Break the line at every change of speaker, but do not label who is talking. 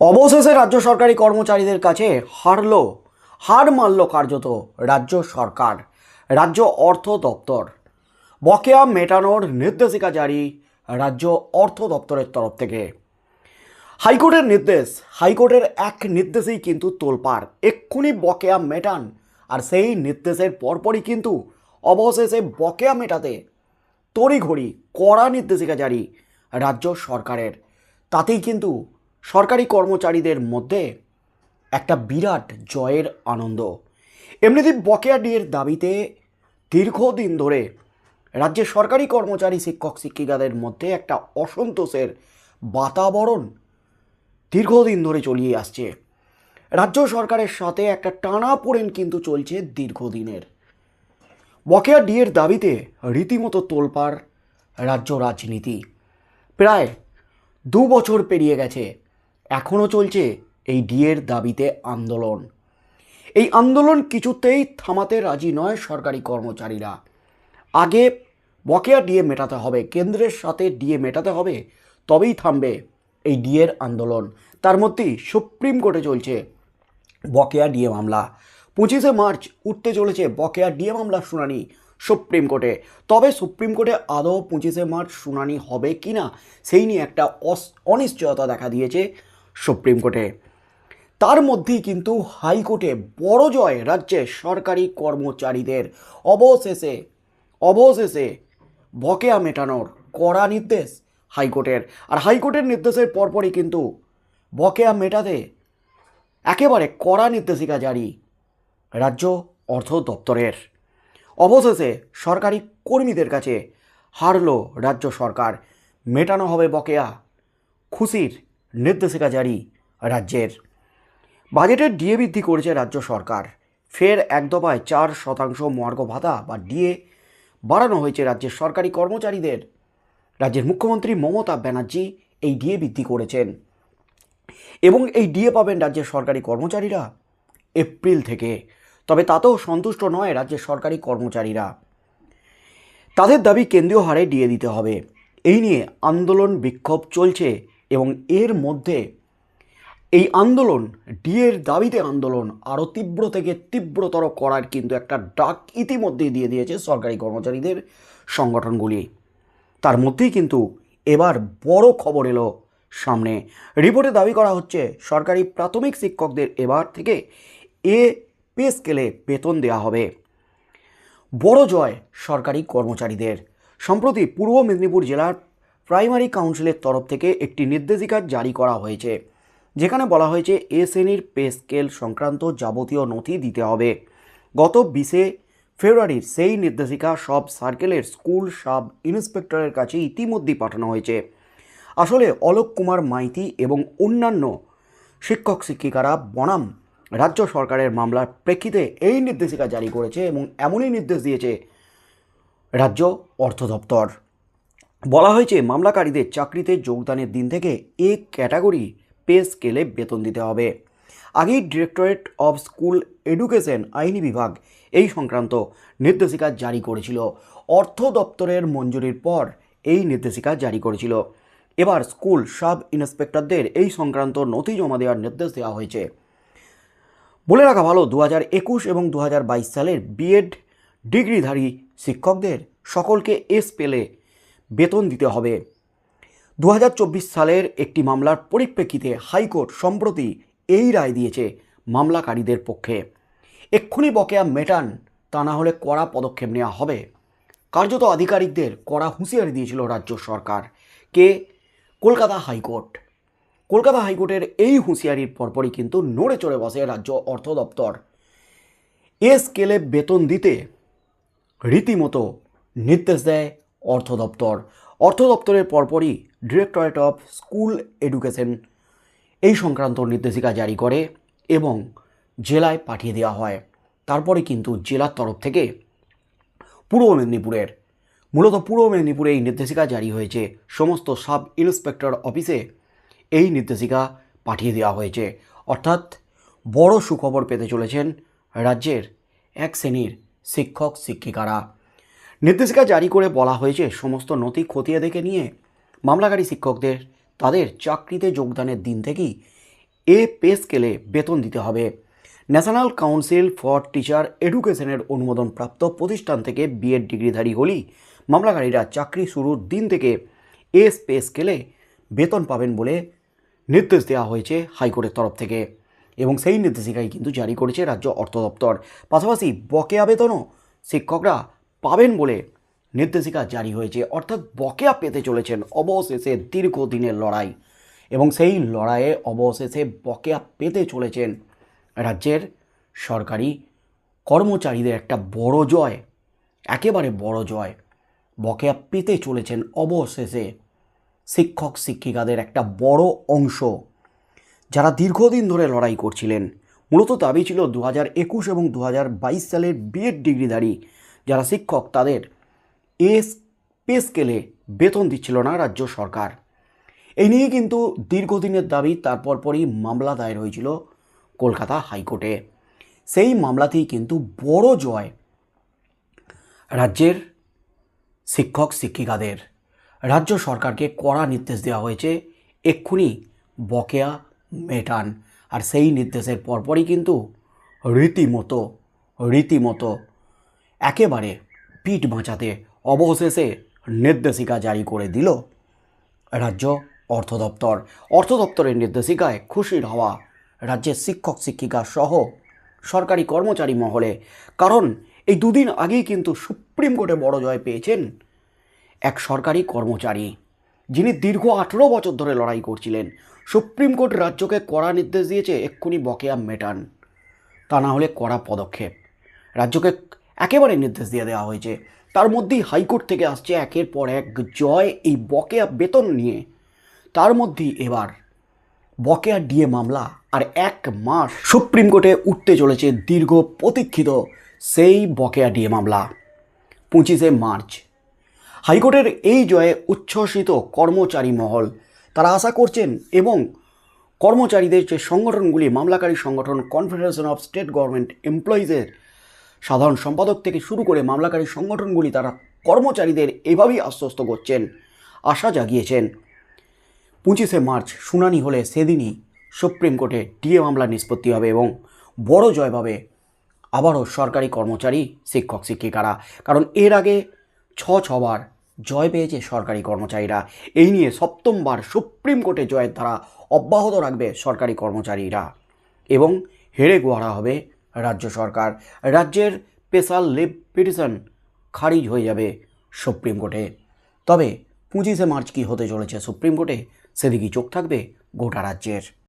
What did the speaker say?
অবশেষে রাজ্য সরকারি কর্মচারীদের কাছে হারল, হার মানল কার্যত রাজ্য সরকার, রাজ্য অর্থ দপ্তর। বকেয়া মেটানোর নির্দেশিকা জারি রাজ্য অর্থ দপ্তরের তরফ থেকে। হাইকোর্টের নির্দেশ, হাইকোর্টের এক নির্দেশেই কিন্তু তোলপাড়। এক্ষুনি বকেয়া মেটান, আর সেই নির্দেশের পরপরই কিন্তু অবশেষে বকেয়া মেটাতে তড়িঘড়ি কড়া নির্দেশিকা জারি রাজ্য সরকারের। তাতেই কিন্তু সরকারি কর্মচারীদের মধ্যে একটা বিরাট জয়ের আনন্দ। এমনিতে বকেয়া ডিয়ের দাবিতে দীর্ঘদিন ধরে রাজ্যের সরকারি কর্মচারী, শিক্ষক, শিক্ষিকাদের মধ্যে একটা অসন্তোষের বাতাবরণ দীর্ঘদিন ধরে চলিয়ে আসছে। রাজ্য সরকারের সাথে একটা টানা পড়েন কিন্তু চলছে দীর্ঘদিনের। বকেয়া ডিয়ের দাবিতে রীতিমতো তোলপাড় রাজ্য রাজনীতি। প্রায় দু বছর পেরিয়ে গেছে এখনও চলছে এই ডিয়ের দাবিতে আন্দোলন। এই আন্দোলন কিছুতেই থামাতে রাজি নয় সরকারি কর্মচারীরা। আগে বকেয়া ডিএ মেটাতে হবে, কেন্দ্রের সাথে ডিএ মেটাতে হবে, তবেই থামবে এই ডিএর আন্দোলন। তার মধ্যেই সুপ্রিম কোর্টে চলছে বকেয়া ডিএ মামলা। পঁচিশে মার্চ উঠতে চলেছে বকেয়া ডিএ মামলার শুনানি সুপ্রিম কোর্টে। তবে সুপ্রিম কোর্টে আদৌ পঁচিশে মার্চ শুনানি হবে কি না সেই নিয়ে একটা অনিশ্চয়তা দেখা দিয়েছে সুপ্রিম কোর্টে। তার মধ্যেই কিন্তু হাইকোর্টে বড় জয় রাজ্যের সরকারি কর্মচারীদের। অবশেষে অবশেষে বকেয়া মেটানোর কড়া নির্দেশ হাইকোর্টের। আর হাইকোর্টের নির্দেশের পরপরই কিন্তু বকেয়া মেটাতে একেবারে কড়া নির্দেশিকা জারি রাজ্য অর্থ দপ্তরের। অবশেষে সরকারি কর্মীদের কাছে হারল রাজ্য সরকার। মেটানো হবে বকেয়া, খুশির নির্দেশিকা জারি রাজ্যের। বাজেটের ডিএ বৃদ্ধি করেছে রাজ্য সরকার। ফের এক দফায় চার শতাংশ মর্গ ভাতা বা ডিএ বাড়ানো হয়েছে রাজ্যের সরকারি কর্মচারীদের। রাজ্যের মুখ্যমন্ত্রী মমতা ব্যানার্জি এই ডিএ বৃদ্ধি করেছেন। এবং এই ডিএ পাবেন রাজ্যের সরকারি কর্মচারীরা এপ্রিল থেকে। তবে তাতেও সন্তুষ্ট নয় রাজ্যের সরকারি কর্মচারীরা। তাদের দাবি কেন্দ্রীয় হারে ডিএ দিতে হবে। এই নিয়ে আন্দোলন বিক্ষোভ চলছে এবং এর মধ্যে এই আন্দোলন, ডিএর দাবিতে আন্দোলন আরও তীব্র থেকে তীব্রতর করার কিন্তু একটা ডাক ইতিমধ্যেই দিয়ে দিয়েছে সরকারি কর্মচারীদের সংগঠনগুলি। তার মধ্যেই কিন্তু এবার বড় খবর এলো সামনে। রিপোর্টে দাবি করা হচ্ছে, সরকারি প্রাথমিক শিক্ষকদের এবার থেকে এ পে স্কেলে বেতন দেওয়া হবে। বড় জয় সরকারি কর্মচারীদের। সম্প্রতি পূর্ব মেদিনীপুর জেলার প্রাইমারি কাউন্সিলের তরফ থেকে একটি নির্দেশিকা জারি করা হয়েছে, যেখানে বলা হয়েছে এ শ্রেণির পে স্কেল সংক্রান্ত যাবতীয় নথি দিতে হবে। গত বিশে ফেব্রুয়ারির সেই নির্দেশিকা সব সার্কেলের স্কুল সাব ইন্সপেক্টরের কাছে ইতিমধ্যেই পাঠানো হয়েছে। আসলে অলোক কুমার মাইতি এবং অন্যান্য শিক্ষক শিক্ষিকারা বনাম রাজ্য সরকারের মামলার প্রেক্ষিতে এই নির্দেশিকা জারি করেছে এবং এমনই নির্দেশ দিয়েছে রাজ্য অর্থ দপ্তর। বলা হয়েছে, মামলাকারীদের চাকরিতে যোগদানের দিন থেকে এ ক্যাটাগরি পে স্কেলে বেতন দিতে হবে। আগেই ডিরেক্টরেট অফ স্কুল এডুকেশন আইনি বিভাগ এই সংক্রান্ত নির্দেশিকা জারি করেছিল। অর্থ দপ্তরের মঞ্জুরির পর এই নির্দেশিকা জারি করেছিল। এবার স্কুল সাব ইন্সপেক্টরদের এই সংক্রান্ত নথি জমা দেওয়ার নির্দেশ দেওয়া হয়েছে। বলে রাখা ভালো দু হাজার একুশ এবং দু হাজার বাইশ সালের বিএড ডিগ্রিধারী শিক্ষকদের সকলকে এস পেলে বেতন দিতে হবে। দু হাজার চব্বিশ সালের একটি মামলার পরিপ্রেক্ষিতে হাইকোর্ট সম্প্রতি এই রায় দিয়েছে মামলাকারীদের পক্ষে। এক্ষুনি বকেয়া মেটান, তা না হলে কড়া পদক্ষেপ নেওয়া হবে। কার্যত আধিকারিকদের কড়া হুঁশিয়ারি দিয়েছিল রাজ্য সরকার। কে? Kolkata high court. কলকাতা হাইকোর্টের এই হুঁশিয়ারির পরপরই কিন্তু নড়ে চড়ে বসে রাজ্য অর্থ দপ্তর। এ স্কেলে বেতন দিতে রীতিমতো নির্দেশ দেয় অর্থ দপ্তর। অর্থ দপ্তরের পরপরই ডিরেক্টরেট অফ স্কুল এডুকেশন এই সংক্রান্ত নির্দেশিকা জারি করে এবং জেলায় পাঠিয়ে দেওয়া হয়। তারপরে কিন্তু জেলার তরফ থেকে পূর্ব মেদিনীপুরের, মূলত পূর্ব মেদিনীপুরে এই নির্দেশিকা জারি হয়েছে। সমস্ত সাব ইন্সপেক্টর অফিসে এই নির্দেশিকা পাঠিয়ে দেওয়া হয়েছে। অর্থাৎ বড় সুখবর পেতে চলেছেন রাজ্যের এক শ্রেণির শিক্ষক শিক্ষিকারা নির্দেশিকা জারি করে বলা হয়েছে, সমস্ত নথি খতিয়ে দেখে নিয়ে মামলাকারী শিক্ষকদের তাদের চাকরিতে যোগদানের দিন থেকেই এ পে স্কেলে বেতন দিতে হবে। ন্যাশনাল কাউন্সিল ফর টিচার এডুকেশনের অনুমোদনপ্রাপ্ত প্রতিষ্ঠান থেকে বিএড ডিগ্রিধারী হলেই মামলাকারীরা চাকরি শুরুর দিন থেকে এ পে স্কেলে বেতন পাবেন বলে নির্দেশ দেওয়া হয়েছে হাইকোর্টের তরফ থেকে। এবং সেই নির্দেশিকাই কিন্তু জারি করেছে রাজ্য অর্থ দপ্তর পাশাপাশি বকেয়া বেতনও শিক্ষকরা পাবেন বলে নির্দেশিকা জারি হয়েছে। অর্থাৎ বকেয়া পেতে চলেছেন অবশেষে দীর্ঘদিনের লড়াই এবং সেই লড়াইয়ে অবশেষে বকেয়া পেতে চলেছেন রাজ্যের সরকারি কর্মচারীদের একটা বড় জয়, একেবারে বড় জয়। বকেয়া পেতে চলেছেন অবশেষে শিক্ষক, শিক্ষিকাদের একটা বড় অংশ যারা দীর্ঘদিন ধরে লড়াই করছিলেন। মূলত দাবি ছিল দু হাজার একুশ এবং দু হাজার বাইশ সালের বিএড ডিগ্রিধারী যারা শিক্ষক, তাদের এস পে স্কেলে বেতন দিচ্ছিল না রাজ্য সরকার। এই নিয়ে কিন্তু দীর্ঘদিনের দাবি তারপর পরই মামলা দায়ের হয়েছিল কলকাতা হাইকোর্টে। সেই মামলাতেই কিন্তু বড় জয় রাজ্যের শিক্ষক, শিক্ষিকাদের। রাজ্য সরকারকে কড়া নির্দেশ দেওয়া হয়েছে, এক্ষুনি বকেয়া মেটান। আর সেই নির্দেশের পরপরই কিন্তু রীতিমতো রীতিমতো একেবারে পিঠ বাঁচাতে অবশেষে নির্দেশিকা জারি করে দিল রাজ্য অর্থ দপ্তর। অর্থ দপ্তরের নির্দেশিকায় খুশির হওয়া রাজ্যের শিক্ষক, শিক্ষিকা সহ সরকারি কর্মচারী মহলে। কারণ এই দুদিন আগেই কিন্তু সুপ্রিম কোর্টে বড় জয় পেয়েছেন এক সরকারি কর্মচারী, যিনি দীর্ঘ আঠেরো বছর ধরে লড়াই করছিলেন। সুপ্রিম কোর্ট রাজ্যকে কড়া নির্দেশ দিয়েছে, এক্ষুনি বকেয়া মেটান। তা না হলে কড়া পদক্ষেপ। রাজ্যকে একেবারে নির্দেশ দিয়ে দেওয়া হয়েছে। তার মধ্যেই হাইকোর্ট থেকে আসছে একের পর এক জয় এই বকেয়া বেতন নিয়ে। তার মধ্যেই এবার বকেয়া ডিএ মামলা আর এক মাস সুপ্রিম কোর্টে উঠতে চলেছে দীর্ঘ প্রতীক্ষিত সেই বকেয়া ডিএ মামলা। পঁচিশে মার্চ। হাইকোর্টের এই জয়ে উচ্ছ্বসিত কর্মচারী মহল। তারা আশা করছেন এবং কর্মচারীদের যে সংগঠনগুলি, মামলাকারী সংগঠন কনফেডারেশন অফ স্টেট গভর্নমেন্ট এমপ্লয়িজের সাধারণ সম্পাদক থেকে শুরু করে মামলাকারী সংগঠনগুলি তারা কর্মচারীদের এভাবেই আশ্বস্ত করছেন, আশা জাগিয়েছেন। পঁচিশে মার্চ শুনানি হলে সেদিনই সুপ্রিম কোর্টে ডিএ মামলা নিষ্পত্তি হবে এবং বড় জয় পাবে আবারও সরকারি কর্মচারী, শিক্ষক, শিক্ষিকারা। কারণ এর আগে ছ ছবার জয় পেয়েছে সরকারি কর্মচারীরা। এই নিয়ে সপ্তমবার সুপ্রিম কোর্টে জয়ের ধারা অব্যাহত রাখবে সরকারি কর্মচারীরা। এবং হেরে গোয়ারা হবে রাজ্য সরকার। রাজ্যের স্পেশাল লিভ পিটিশন খারিজ হয়ে যাবে সুপ্রিম কোর্টে। তবে পঁচিশে মার্চ কী হতে চলেছে সুপ্রিম কোর্টে? সেদিকেই চোখ থাকবে গোটা রাজ্যের।